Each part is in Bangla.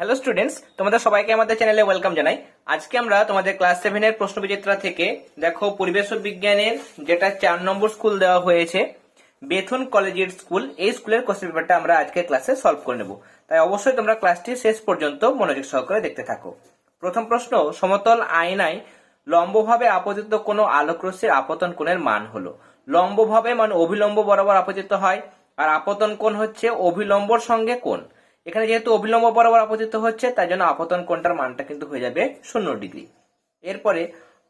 হ্যালো স্টুডেন্টস তোমাদের সবাইকে আমাদের চ্যানেলে ওয়েলকাম জানাই। আজকে আমরা তোমাদের ক্লাস সেভেনের প্রশ্ন বিচিত্রা থেকে দেখো পরিবেশ বিজ্ঞানের যেটা চার নম্বর স্কুল দেওয়া হয়েছে, বেথুন কলেজিয়েট স্কুল এই স্কুলের কোশ্চেন পেপারটা আমরা আজকে ক্লাসে সলভ করে নেব। তাই অবশ্যই তোমরা ক্লাসটি শেষ পর্যন্ত মনোযোগ সহকারে দেখতে থাকো। প্রথম প্রশ্ন, সমতল আয়নায় লম্বভাবে আপতিত কোনো আলোক রশ্মির আপতন কোণের মান হলো। লম্বভাবে মানে অভিলম্ব বরাবর আপতিত হয়। আর আপতন কোণ হচ্ছে অভিলম্বর সঙ্গে কোণ। এখানে যেহেতু অভিলম্ব বরাবর আপতিত হচ্ছে তাই জন্য আপতন কোণটার মানটা কিন্তু হয়ে যাবে শূন্য ডিগ্রি। এরপরে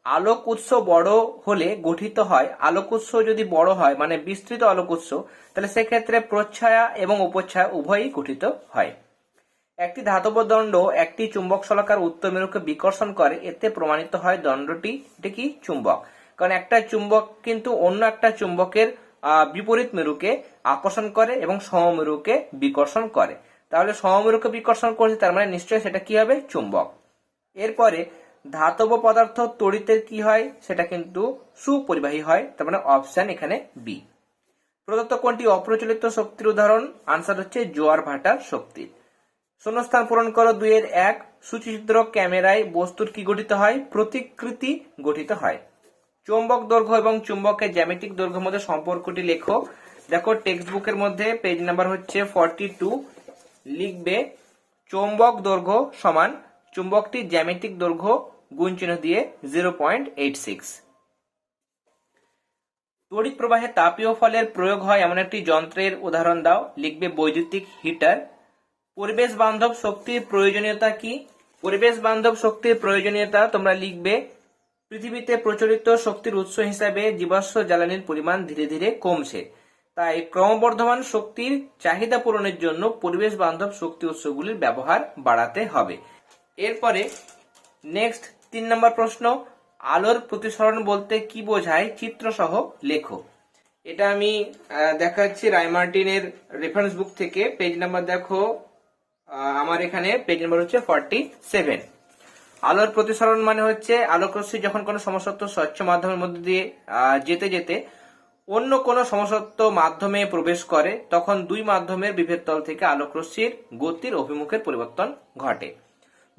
আলোক উৎস বড় হলে গঠিত হয়, আলোক উৎস যদি বড় হয় মানে বিস্তৃত আলোক উৎস, তাহলে সেক্ষেত্রে প্রচ্ছায়া এবং উপচ্ছায়া উভয়ই গঠিত হয়। একটি ধাতব দণ্ড একটি চুম্বক শলাকার উত্তর মেরুকে বিকর্ষণ করে, এতে প্রমাণিত হয় দণ্ডটি, এটি কি? চুম্বক। কারণ একটা চুম্বক কিন্তু অন্য একটা চুম্বকের বিপরীত মেরুকে আকর্ষণ করে এবং সমমেরুকে বিকর্ষণ করে। তাহলে সমমেরুকে বিকর্ষণ করছে, তার মানে নিশ্চয়ই সেটা কি হবে? চুম্বক। এরপরে ধাতব পদার্থ তড়িতের কি হয়? সেটা কিন্তু সুপরিবাহী হয়, তার মানে অপশন এখানে বি প্রদত্ত কোনটি অপ্রচলিত শক্তির উদাহরণ? আনসার হচ্ছে জোয়ার ভাটার শক্তি। শূন্যস্থান পূরণ করো দুইয়ের এক। সুচিত্র ক্যামেরায় বস্তুর কি গঠিত হয়? প্রতিকৃতি গঠিত হয়। চুম্বক দৈর্ঘ্য এবং চুম্বকের জ্যামিতিক দৈর্ঘ্যের মধ্যে সম্পর্কটি লেখো। দেখো টেক্সট বুকের মধ্যে পেজ নাম্বার হচ্ছে ফর্টি টু লিখবে চৌম্বক দৈর্ঘ্য সমান, চুম্বকটির জ্যামিতিক দৈর্ঘ্য গুণ চিহ্ন দিয়ে জিরো পয়েন্ট এইট সিক্স তড়িৎ প্রবাহে তাপীয় ফলের প্রয়োগ হয় এমন একটি যন্ত্রের উদাহরণ দাও, লিখবে বৈদ্যুতিক হিটার। পরিবেশ বান্ধব শক্তির প্রয়োজনীয়তা কি? পরিবেশ বান্ধব শক্তির প্রয়োজনীয়তা তোমরা লিখবে, পৃথিবীতে প্রচলিত শক্তির উৎস হিসাবে জীবাশ্ম জ্বালানির পরিমাণ ধীরে ধীরে কমছে। তাই ক্রমবর্ধমান শক্তির চাহিদা পূরণের জন্য পরিবেশ বান্ধব শক্তি উৎসগুলির ব্যবহার বাড়াতে হবে। এরপরে নেক্সট তিন নম্বর প্রশ্ন, আলোর প্রতিসরণ বলতে কি বোঝায় চিত্রসহ লেখো। এটা আমি দেখাচ্ছি রায়মার্টিনের রেফারেন্স বুক থেকে। পেজ নাম্বার দেখো আমার এখানে পেজ নাম্বার হচ্ছে ফর্টি সেভেন আলোর প্রতিসরণ মানে হচ্ছে আলোক রশ্মি যখন কোনো সমসত্ব স্বচ্ছ মাধ্যমের মধ্যে দিয়ে যেতে যেতে অন্য কোনো সমসত্ব মাধ্যমে প্রবেশ করে, তখন দুই মাধ্যমের বিভেদ তল থেকে আলোক রশ্মির গতির অভিমুখের পরিবর্তন ঘটে।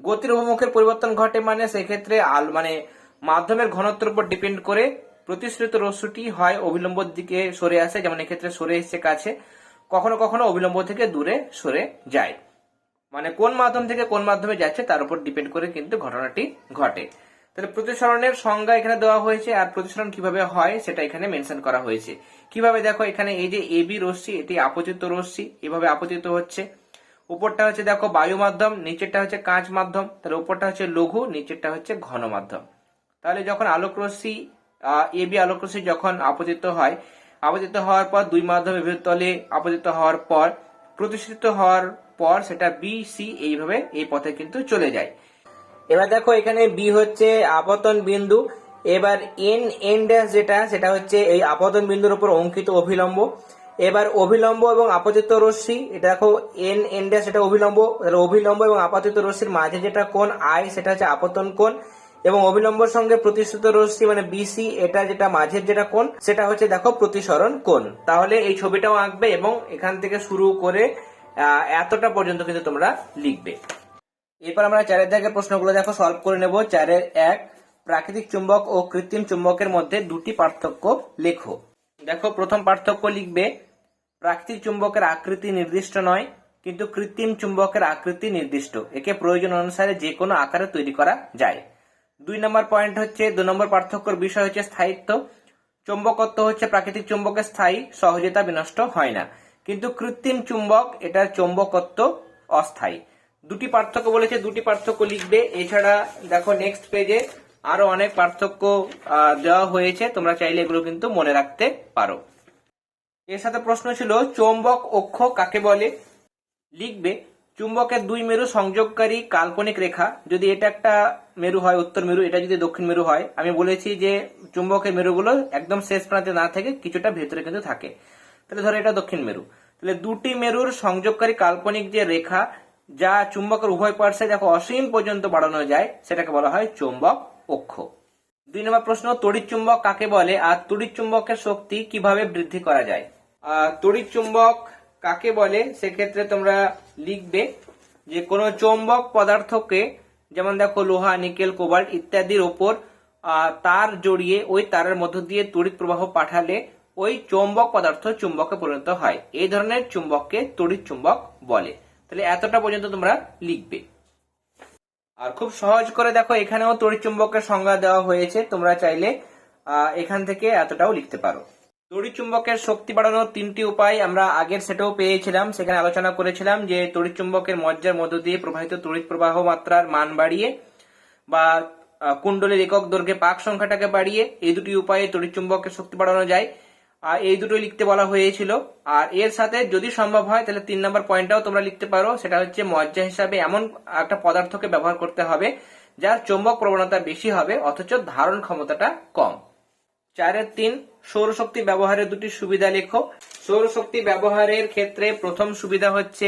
গতির অভিমুখের পরিবর্তন ঘটে মানে সেক্ষেত্রে আল মানে মাধ্যমের ঘনত্বের উপর ডিপেন্ড করে প্রতিশ্রুত রশ্মিটি হয় অবিলম্ব দিকে সরে আসে, যেমন এক্ষেত্রে সরে এসছে কাছে, কখনো কখনো অবিলম্ব থেকে দূরে সরে যায়। মানে কোন মাধ্যম থেকে কোন মাধ্যমে যাচ্ছে তার উপর ডিপেন্ড করে কিন্তু ঘটনাটি ঘটে। তাহলে প্রতিসরণের সংজ্ঞা এখানে দেওয়া হয়েছে, আর প্রতিসরণ কীভাবে হয় সেটা এখানে মেনশন করা হয়েছে। কীভাবে দেখো এখানে এই যে এবি রশ্মি, এটি আপতিত রশ্মি, এভাবে আপতিত হচ্ছে। উপরটা হচ্ছে দেখো বায়ু মাধ্যম নিচেরটা হচ্ছে কাঁচ মাধ্যম, তাহলে উপরটা হচ্ছে লঘু, নিচেরটা হচ্ছে ঘন মাধ্যম। তাহলে যখন আলোক রশ্মি এবি আলোক রশ্মি যখন আপতিত হয় আপতিত হওয়ার পর দুই মাধ্যমে বিভেদ তলে আপতিত হওয়ার পর প্রতিষ্ঠিত হওয়ার পর সেটা বি সি এইভাবে এই পথে কিন্তু চলে যায়। এবার দেখো এখানে বি হচ্ছে আপতন বিন্দু। এবার এন এন ড্যাশ যেটা, সেটা হচ্ছে এই আপতন বিন্দুর উপর অঙ্কিত অভিলম্ব। এবার অভিলম্ব এবং আপতিত রশ্মি, এটা দেখো এন এন ড্যাশ এটা অভিলম্ব। অভিলম্ব এবং আপাতিত রশ্মির মাঝে যেটা কোণ? আই সেটা হচ্ছে আপতন কোণ। এবং অভিলম্বর সঙ্গে প্রতিষ্ঠিত রশ্মি মানে বিসি এটা যেটা মাঝের যেটা কোণ, সেটা হচ্ছে দেখো প্রতিসরণ কোণ। তাহলে এই ছবিটাও আঁকবে এবং এখান থেকে শুরু করে এতটা পর্যন্ত কিন্তু তোমরা লিখবে। এরপর আমরা চারের দাগের প্রশ্নগুলো দেখো সলভ করে নেব। চারের এক, প্রাকৃতিক চুম্বক ও কৃত্রিম চুম্বকের মধ্যে দুটি পার্থক্য লেখো। দেখো, প্রথম পার্থক্য লিখবে, প্রাকৃতিক চুম্বকের আকৃতি নির্দিষ্ট নয়, কিন্তু কৃত্রিম চুম্বকের আকৃতি নির্দিষ্ট। একে প্রয়োজন অনুসারে যে কোনো আকারে তৈরি করা যায়। দুই নম্বর পয়েন্ট হচ্ছে, দু নম্বর পার্থক্যর বিষয় হচ্ছে স্থায়িত্ব। চুম্বকত্ব হচ্ছে প্রাকৃতিক চুম্বকের স্থায়ী, সহজে তা বিনষ্ট হয় না। কিন্তু কৃত্রিম চুম্বক, এটার চুম্বকত্ব অস্থায়ী। দুটি পার্থক্য বলেছে, দুটি পার্থক্য লিখবে। এছাড়া দেখো নেক্সট পেজে আরও অনেক পার্থক্য দেওয়া হয়েছে। তোমরা চাইলে এগুলো কিন্তু মনে রাখতে পারো। এর সাথে প্রশ্ন ছিল, চৌম্বক অক্ষ কাকে বলে? লিখবে, চুম্বকের দুই মেরু সংযোগকারী কাল্পনিক রেখা। যদি এটা একটা মেরু হয়, উত্তর মেরু, এটা যদি দক্ষিণ মেরু হয়, আমি বলেছি যে চুম্বকের মেরুগুলো একদম শেষ প্রান্তে না থেকে কিছুটা ভেতরে কিন্তু থাকে। তাহলে ধরো এটা দক্ষিণ মেরু। তাহলে দুটি মেরুর সংযোগকারী কাল্পনিক যে রেখা যা চুম্বকের উভয় পার্শ্বে দেখো অসীম পর্যন্ত বাড়ানো যায়, সেটাকে বলা হয় চুম্বক অক্ষ। দুই নম্বর প্রশ্ন, তড়িৎ চুম্বক কাকে বলে আর তড়িৎ চুম্বকের শক্তি কীভাবে বৃদ্ধি করা যায়? তড়িৎ চুম্বক কাকে বলে? সেক্ষেত্রে তোমরা লিখবে যে কোনো চৌম্বক পদার্থকে, যেমন দেখো লোহা, নিকেল, কোবাল্ট ইত্যাদির ওপর তার জড়িয়ে ওই তারের মধ্য দিয়ে তড়িৎ প্রবাহ পাঠালে ওই চৌম্বক পদার্থ চুম্বকে পরিণত হয়। এই ধরনের চুম্বককে তড়িৎ চুম্বক বলে। তাহলে এতটা পর্যন্ত তোমরা লিখবে। আর খুব সহজ করে দেখো, এখানেও তড়িৎ চুম্বকের সংজ্ঞা দেওয়া হয়েছে, তোমরা চাইলে এখান থেকে এতটাও লিখতে পারো। তড়িৎ চুম্বকের শক্তি বাড়ানোর তিনটি উপায় আমরা আগের সেটাও পেয়েছিলাম, সেখানে আলোচনা করেছিলাম যে তড়িৎ চুম্বকের মজ্জার মধ্য দিয়ে প্রবাহিত তড়িৎ প্রবাহ মাত্রার মান বাড়িয়ে বা কুণ্ডলীর একক দৈর্ঘ্যে পাক সংখ্যাটাকে বাড়িয়ে এই দুটি উপায়ে তড়িৎ চুম্বকের শক্তি বাড়ানো যায়। আর এই দুটোই লিখতে বলা হয়েছিল। আর এর সাথে যদি সম্ভব হয়, তাহলে তিন নম্বর পয়েন্টটাও তোমরা লিখতে পারো। সেটা হচ্ছে মজ্জা হিসাবে এমন একটা পদার্থকে ব্যবহার করতে হবে যার চৌম্বক প্রবণতা বেশি হবে, অথচ ধারণ ক্ষমতাটা কম। চারের তিন, সৌরশক্তি ব্যবহারের দুটি সুবিধা লেখো। সৌরশক্তি ব্যবহারের ক্ষেত্রে প্রথম সুবিধা হচ্ছে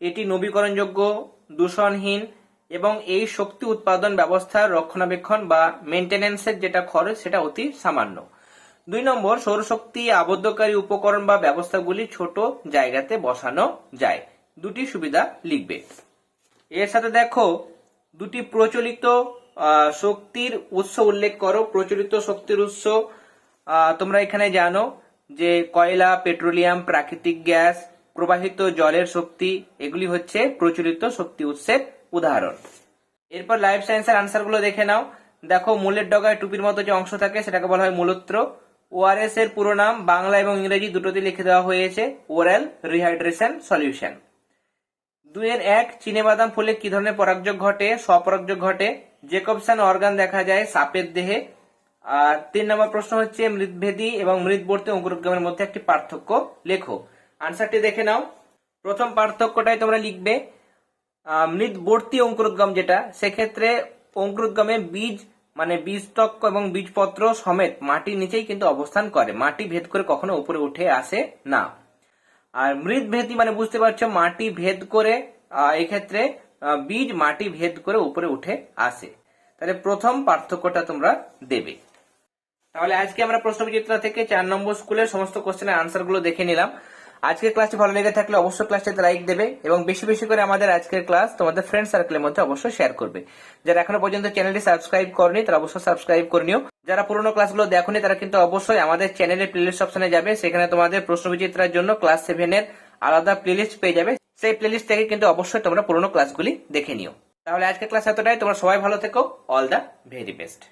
এটি নবীকরণযোগ্য, দূষণহীন এবং এই শক্তি উৎপাদন ব্যবস্থার রক্ষণাবেক্ষণ বা মেনটেনেন্সের যেটা খরচ, সেটা অতি সামান্য। দুই নম্বর, সৌরশক্তি আবদ্ধকারী উপকরণ বা ব্যবস্থাগুলি ছোট জায়গাতে বসানো যায়। দুটি সুবিধা লিখবে। এর সাথে দেখো, দুটি প্রচলিত শক্তির উৎস উল্লেখ করো। প্রচলিত শক্তির উৎস তোমরা এখানে জানো যে কয়লা, পেট্রোলিয়াম, প্রাকৃতিক গ্যাস, প্রবাহিত জলের শক্তি, এগুলি হচ্ছে প্রচলিত শক্তি উৎসের উদাহরণ। এরপর লাইফ সায়েন্সের আনসারগুলো দেখে নাও। দেখো, মূলের ডগায় টুপির মতো যে অংশ থাকে, সেটাকে বলা হয় মূলত্র। ওআরএস এর পুরো নাম বাংলা এবং ইংরেজি দুটোতে লিখে দেওয়া হয়েছে ওরাল রিহাইড্রেশন সলিউশন। দুইয়ের এক চিনে বাদাম ফুলে কি ধরনের পরাগযোগ ঘটে? স্বপরাগযোগ ঘটে। জেকবসন অর্গান দেখা যায় সাপের দেহে। আর তিন নম্বর প্রশ্ন হচ্ছে মৃতভেদী এবং মৃতবর্তী অঙ্কুরোদ্গমের মধ্যে একটি পার্থক্য লেখো। আনসারটি দেখে নাও। প্রথম পার্থক্যটাই তোমরা লিখবে আহ, মৃতবর্তী অঙ্কুরোদ্গম যেটা সেক্ষেত্রে অঙ্কুরোদ্গমে বীজ মানে বীজতক এবং বীজপত্র সমেত মাটির নিচেই কিন্তু অবস্থান করে। মাটি ভেদ করে কখনো উপরে উঠে আসে না। আর মৃত ভেদি মানে বুঝতে পারছ, মাটি ভেদ করে এক্ষেত্রে বীজ মাটি ভেদ করে উপরে উঠে আসে। তাহলে প্রথম পার্থক্যটা তোমরা দেবে। তাহলে আজকে আমরা প্রশ্নবিচিত্র থেকে চার নম্বর স্কুলের সমস্ত কোশ্চেনের আনসারগুলো দেখে নিলাম। আজকের ক্লাসটি ভালো লেগে থাকলে অবশ্যই ক্লাসটিতে লাইক দেবে এবং বেশি বেশি করে আমাদের আজকের ক্লাস তোমাদের ফ্রেন্ড সার্কেলের মধ্যে অবশ্যই শেয়ার করবে। যারা এখনও পর্যন্ত চ্যানেলটি সাবস্ক্রাইব করনি, তারা অবশ্যই সাবস্ক্রাইব করে নিও। যারা পুরোনো ক্লাসগুলো দেখোনি, তারা কিন্তু অবশ্যই আমাদের চ্যানেলের প্লেলিস্ট অপশনে যাবে। সেখানে তোমাদের প্রশ্নবিচিত্রার জন্য ক্লাস সেভেনের আলাদা প্লেলিস্ট পেয়ে যাবে। সেই প্লেলিস্ট থেকে কিন্তু অবশ্যই তোমরা পুরোনো ক্লাসগুলি দেখে নিও। তাহলে আজকের ক্লাস এতটাই। তোমরা সবাই ভালো থেকো। All the very best